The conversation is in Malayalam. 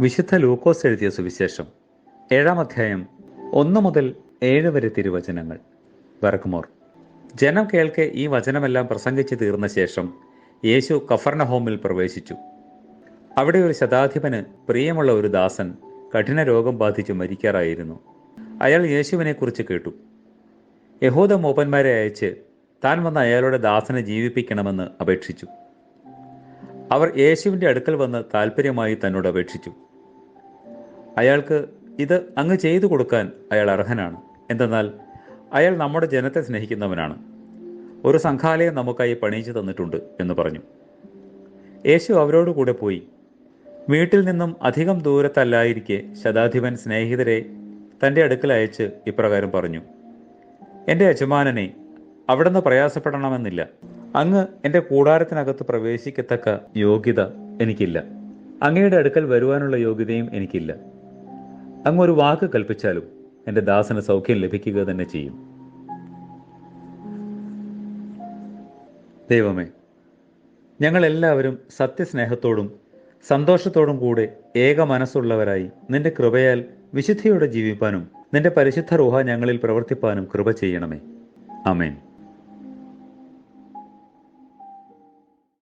വിശുദ്ധ ലൂക്കോസ് എഴുതിയ സുവിശേഷം ഏഴാം അധ്യായം ഒന്ന് മുതൽ ഏഴ് വരെ തിരുവചനങ്ങൾ. വർക്കുമോർ ജനം കേൾക്കെ ഈ വചനമെല്ലാം പ്രസംഗിച്ചു തീർന്ന ശേഷം യേശു കഫർണ ഹോമിൽ പ്രവേശിച്ചു. അവിടെ ഒരു ശതാധിപന് പ്രിയമുള്ള ഒരു ദാസൻ കഠിന രോഗം ബാധിച്ചു മരിക്കാറായിരുന്നു. അയാൾ യേശുവിനെക്കുറിച്ച് കേട്ടു. യഹൂദ മൂപ്പന്മാരെ അയച്ച് താൻ വന്ന അയാളുടെ ദാസനെ ജീവിപ്പിക്കണമെന്ന് അപേക്ഷിച്ചു. അവർ യേശുവിന്റെ അടുക്കൽ വന്ന് താല്പര്യമായി തന്നോട് അപേക്ഷിച്ചു. അയാൾക്ക് ഇത് അങ്ങ് ചെയ്തു കൊടുക്കാൻ അയാൾ അർഹനാണ്. എന്തെന്നാൽ അയാൾ നമ്മുടെ ജനത്തെ സ്നേഹിക്കുന്നവനാണ്. ഒരു സംഘാലയം നമുക്കായി പണിയിച്ചു തന്നിട്ടുണ്ട് എന്ന് പറഞ്ഞു. യേശു അവരോട് കൂടെ പോയി. വീട്ടിൽ നിന്നും അധികം ദൂരത്തല്ലായിരിക്കെ ശതാധിപൻ സ്നേഹിതരെ തന്റെ അടുക്കൽ അയച്ച് ഇപ്രകാരം പറഞ്ഞു എന്റെ യജമാനനെ അവിടുന്ന് പ്രയാസപ്പെടണമെന്നില്ല. അങ്ങ് എന്റെ കൂടാരത്തിനകത്ത് പ്രവേശിക്കത്തക്ക യോഗ്യത എനിക്കില്ല. അങ്ങയുടെ അടുക്കൽ വരുവാനുള്ള യോഗ്യതയും എനിക്കില്ല. അങ്ങ് ഒരു വാക്ക് കൽപ്പിച്ചാലും എന്റെ ദാസന് സൗഖ്യം ലഭിക്കുക തന്നെ ചെയ്യും. ദൈവമേ ഞങ്ങൾ എല്ലാവരും സത്യസ്നേഹത്തോടും സന്തോഷത്തോടും കൂടെ ഏക മനസ്സുള്ളവരായി നിന്റെ കൃപയാൽ വിശുദ്ധിയോടെ ജീവിപ്പാനും നിന്റെ പരിശുദ്ധ റൂഹ ഞങ്ങളിൽ പ്രവർത്തിപ്പാനും കൃപ ചെയ്യണമേ. അമേൻ